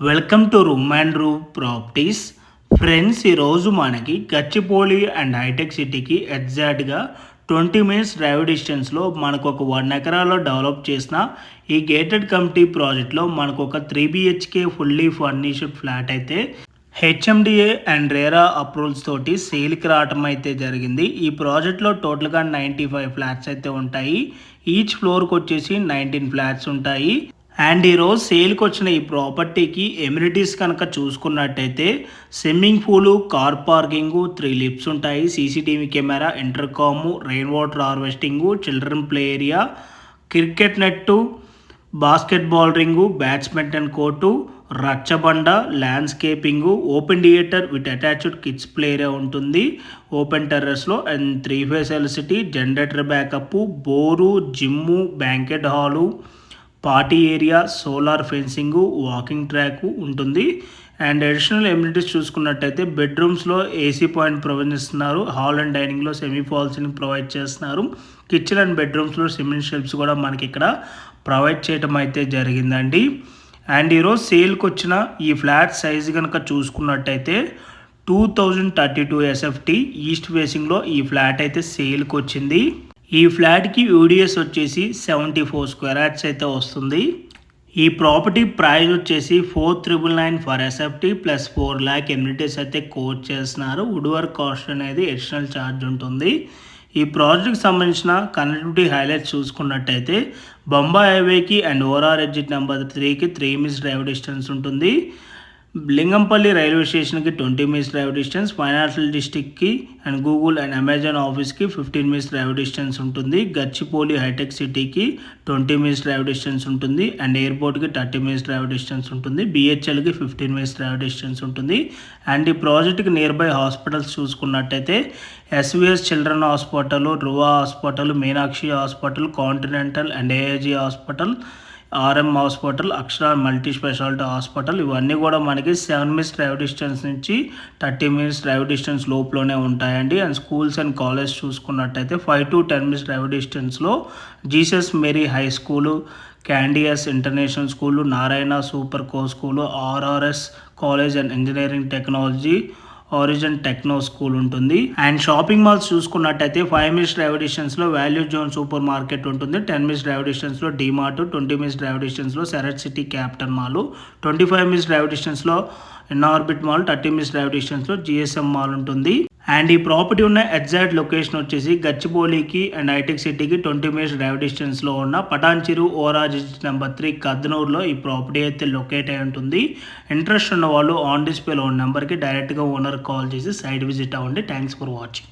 Welcome to room and room properties friends ఈరోజు మనకి Gachibowli and Hitech సిటీకి ఎగ్జాక్ట్గా ట్వంటీ మినిట్స్ డ్రైవ్ డిస్టెన్స్లో మనకు ఒక వన్ ఎకరాలో డెవలప్ చేసిన ఈ గేటెడ్ కమిటీ ప్రాజెక్ట్లో మనకు ఒక three BHK fully furnished flat అయితే హెచ్ఎండిఏ అండ్ రేరా అప్రూవల్స్ తోటి సేల్కి రావటం అయితే జరిగింది. ఈ ప్రాజెక్ట్లో టోటల్గా నైంటీ ఫైవ్ ఫ్లాట్స్ అయితే ఉంటాయి. ఈచ్ ఫ్లోర్కి వచ్చేసి నైన్టీన్ ఫ్లాట్స్ ఉంటాయి. అండ్ ఈరోజు సేల్కి వచ్చిన ఈ ప్రాపర్టీకి ఎమ్యూనిటీస్ కనుక చూసుకున్నట్టయితే swimming pool car parking three lifts ఉంటాయి. CCTV camera intercom rain water harvesting children play area cricket net basketball ring badminton court Rachabanda landscaping open theatre with attached kids play area ఉంటుంది. Open టెర్రస్లో and three phase electricity generator backup bore gym banquet hall party area solar fencing walking track ఉంటుంది. And additional amenities చూసుకున్నట్టయితే బెడ్రూమ్స్లో AC point provide చేస్తున్నారు hall and డైనింగ్లో semi ఫాల్స్ని provide చేస్తున్నారు. Kitchen and బెడ్రూమ్స్లో cement shelves కూడా మనకి ఇక్కడ ప్రొవైడ్ చేయటం అయితే జరిగిందండి. అండ్ ఈరోజు సేల్కి వచ్చిన ఈ ఫ్లాట్ సైజ్ కనుక చూసుకున్నట్టయితే two thousand thirty two SFT east ఫేసింగ్లో ఈ ఫ్లాట్ అయితే సేల్కి వచ్చింది. ఈ ఫ్లాట్కి యూడిఎస్ వచ్చేసి సెవెంటీ ఫోర్ స్క్వేర్ యార్డ్స్ అయితే వస్తుంది. ఈ ప్రాపర్టీ ప్రైస్ వచ్చేసి four triple nine per SFT plus four lakh amenities అయితే కోట్ చేస్తున్నారు. వుడ్ వర్క్ కాస్ట్ అనేది ఎడిషనల్ ఛార్జ్ ఉంటుంది. ఈ ప్రాజెక్ట్కి సంబంధించిన కనెక్టివిటీ హైలైట్స్ చూసుకున్నట్టయితే బొంబాయి హైవేకి అండ్ ఓరార్ ఎగ్జిట్ నెంబర్ త్రీకి త్రీ మిస్ డ్రైవ్ డిస్టెన్స్ ఉంటుంది. లింగంపల్లి రైల్వే స్టేషన్కి twenty minutes drive distance financial డిస్టిక్కి and Google and Amazon ఆఫీస్కి ఫిఫ్టీన్ మినిట్స్ డ్రైవ్ డిస్టెన్స్ ఉంటుంది. గచ్చిపోలి హైటెక్ సిటీకి ట్వంటీ మినిట్స్ డ్రైవ్ డిస్టెన్స్ ఉంటుంది. అండ్ ఎయిర్పోర్ట్కి థర్టీ మినిట్స్ డ్రైవ్ డిస్టెన్స్ ఉంటుంది. బిహెచ్ఎల్కి ఫిఫ్టీన్ మినిట్స్ డ్రైవ్ డిస్టెన్స్ ఉంటుంది. అండ్ ఈ ప్రాజెక్ట్కి నియర్ బై హాస్పిటల్స్ చూసుకున్నట్టయితే SVS children hospital రువా hospital Meenakshi hospital Continental and AIG hospital RM hospital Akshara multi speciality hospital ఇవన్నీ కూడా మనకి సెవెన్ మినిట్స్ డ్రైవ్ డిస్టెన్స్ నుంచి థర్టీ మినిట్స్ డ్రైవ్ డిస్టెన్స్ లోపలనే ఉంటాయండి. అండ్ స్కూల్స్ అండ్ కాలేజ్ చూసుకున్నట్టయితే five to ten minutes drive డిస్టెన్స్లో Jesus Mary high school క్యాండియస్ international school Narayana super co school RRS college and engineering technology Origin techno school ఉంటుంది. And shopping malls చూసుకున్నట్టయితే five minutes drive డిస్టెన్స్లో Value Zone super market ఉంటుంది. Ten minutes drive డిస్టెన్స్లో DMart twenty minutes drive డిస్టెన్స్లో Sarath city capital mall twenty five minutes drive డిస్టెన్స్లో Inorbit mall thirty minutes drive డిస్టెన్స్లో GSM mall ఉంటుంది. And ఈ property ఉన్న exact location వచ్చేసి గచ్చిబౌలికి అండ్ హైటెక్ సిటీకి ట్వంటీ మినిట్స్ డ్రైవ్ డిస్టెన్స్లో ఉన్న పటాన్చిరు ఓరాజ్ నెంబర్ త్రీ కద్నూర్లో ఈ ప్రాపర్టీ అయితే లొకేట్ అయి ఉంటుంది. ఇంట్రెస్ట్ ఉన్న వాళ్ళు ఆన్ డిస్ప్లేలో ఉన్న నెంబర్కి డైరెక్ట్గా ఓనర్ కాల్ చేసి సైట్ విజిట్ అవ్వండి. Thanks for watching